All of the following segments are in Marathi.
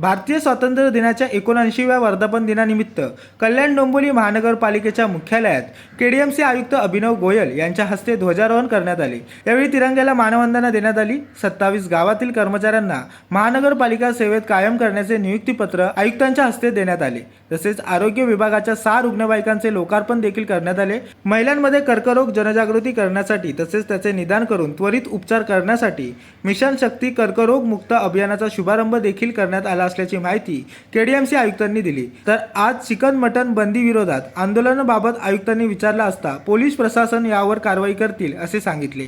भारतीय स्वातंत्र्य दिनाच्या एकोणऐंशीव्या वर्धापन दिनानिमित्त कल्याण डोंबिवली महानगरपालिकेच्या मुख्यालयात केडीएमसी आयुक्त अभिनव गोयल यांच्या हस्ते ध्वजारोहण करण्यात आले. यावेळी तिरंग्याला मानवंदना देण्यात आली. सत्तावीस गावातील कर्मचाऱ्यांना महानगरपालिका सेवेत कायम करण्याचे नियुक्तीपत्र आयुक्तांच्या हस्ते देण्यात आले. तसेच आरोग्य विभागाच्या सहा रुग्णवाहिकांचे लोकार्पण देखील करण्यात आले. महिलांमध्ये कर्करोग जनजागृती करण्यासाठी तसेच त्याचे निदान करून त्वरित उपचार करण्यासाठी मिशन शक्ती कर्करोग मुक्त अभियानाचा शुभारंभ देखील करण्यात आला असल्याची माहिती केडीएमसी आयुक्तांनी दिली. तर आज चिकन मटन बंदी विरोधात आंदोलनाबाबत आयुक्तांनी विचारला असता पोलीस प्रशासन यावर कारवाई करतील असे सांगितले.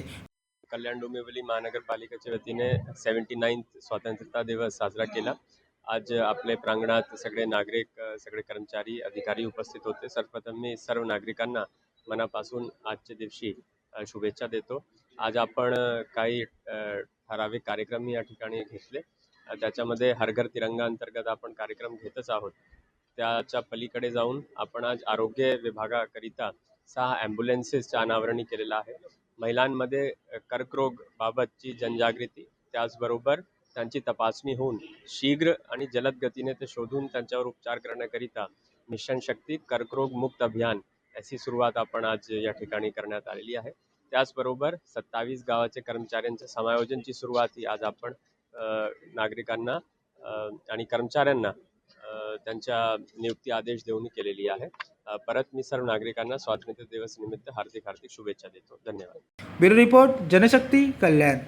कल्याण डोंबिवली महानगरपालिकेच्या वतीने सेवन्टी नाईन्थ स्वातंत्र्यता दिवस साजरा केला. आज आपले प्रांगणात सगळे नागरिक सगळे कर्मचारी अधिकारी उपस्थित होते. सर्वप्रथम मी सर्व नागरिकांना मनापासून आजच्या दिवशी शुभेच्छा देतो. आज आपण काही ठराविक कार्यक्रम या ठिकाणी घेतले. ज्याच्यामध्ये त्याच्यामध्ये तिरंगा अंतर्गत आपण कार्यक्रम घेतच आहोत. त्याच्या पलीकडे जाऊन आपण आज आरोग्य विभागाकरिता सहा ॲम्ब्युलन्सेसच्या अनावरणी केलेलं आहे. महिलांमध्ये कर्करोग बाबतची जनजागृती त्याचबरोबर त्यांची तपासणी होऊन शीघ्र आणि जलद गतीने ते शोधून त्यांच्यावर उपचार करण्याकरिता मिशन शक्ती कर्करोग मुक्त अभियान याची सुरुवात आपण आज या ठिकाणी करण्यात आलेली आहे. त्याचबरोबर सत्तावीस गावाचे कर्मचाऱ्यांच्या समायोजनची सुरुवात ही आज आपण नागरिकांना आणि कर्मचाऱ्यांना त्यांच्या नियुक्ती आदेश देऊन केलेली आहे. परत मी सर्व नागरिकांना स्वातंत्र्य दिवस निमित्त हार्दिक हार्दिक शुभेच्छा देतो. धन्यवाद. Bureau report Janshakti Kalyan.